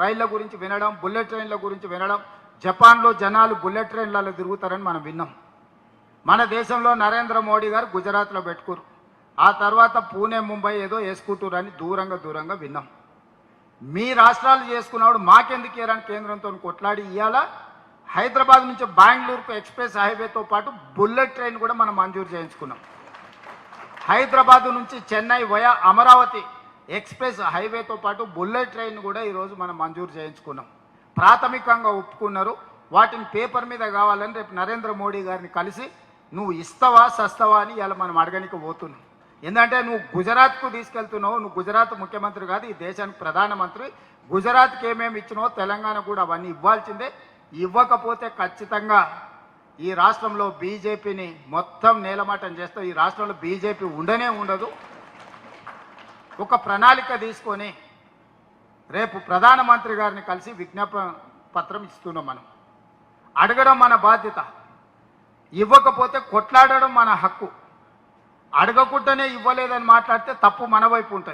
రైళ్ళ గురించి వినడం బుల్లెట్ ట్రైన్ల గురించి వినడం జపాన్లో జనాలు బుల్లెట్ ట్రైన్లలో తిరుగుతారని మనం విన్నాం. మన దేశంలో నరేంద్ర మోడీ గారు గుజరాత్లో పెట్టుకురు. ఆ తర్వాత పూణే ముంబై ఏదో వేసుకుంటారు అని దూరంగా దూరంగా విన్నాం. మీ రాష్ట్రాలు చేసుకున్నప్పుడు మాకెందుకు ఇయ్యరని కేంద్రంతో కొట్లాడి? ఇవాళ హైదరాబాద్ నుంచి బెంగళూరుకు ఎక్స్ప్రెస్ హైవేతో పాటు బుల్లెట్ ట్రైన్ కూడా మనం మంజూరు చేయించుకున్నాం. హైదరాబాద్ నుంచి చెన్నై వయా అమరావతి ఎక్స్ప్రెస్ హైవేతో పాటు బుల్లెట్ ట్రైన్ కూడా ఈరోజు మనం మంజూరు చేయించుకున్నాం. ప్రాథమికంగా ఒప్పుకున్నారు. వాటిని పేపర్ మీద కావాలని రేపు నరేంద్ర మోడీ గారిని కలిసి నువ్వు ఇస్తావా సస్తావా అని ఇలా మనం అడగనికి పోతున్నాం. ఎందుకంటే నువ్వు గుజరాత్కు తీసుకెళ్తున్నావు నువ్వు గుజరాత్ ముఖ్యమంత్రి కాదు ఈ దేశానికి ప్రధానమంత్రి. గుజరాత్కి ఏమేమి ఇచ్చినో తెలంగాణ కూడా అవన్నీ ఇవ్వాల్సిందే. ఇవ్వకపోతే ఖచ్చితంగా ఈ రాష్ట్రంలో బీజేపీని మొత్తం నేలమాటం చేస్తావు. ఈ రాష్ట్రంలో బీజేపీ ఉండనే ఉండదు. ఒక ప్రణాళిక తీసుకొని రేపు ప్రధానమంత్రి గారిని కలిసి విజ్ఞాపన పత్రం ఇస్తున్నాం మనం. అడగడం మన బాధ్యత. ఇవ్వకపోతే కొట్లాడడం మన హక్కు. అడగకుండానే ఇవ్వలేదని మాట్లాడితే తప్పు మన వైపు ఉంటుంది.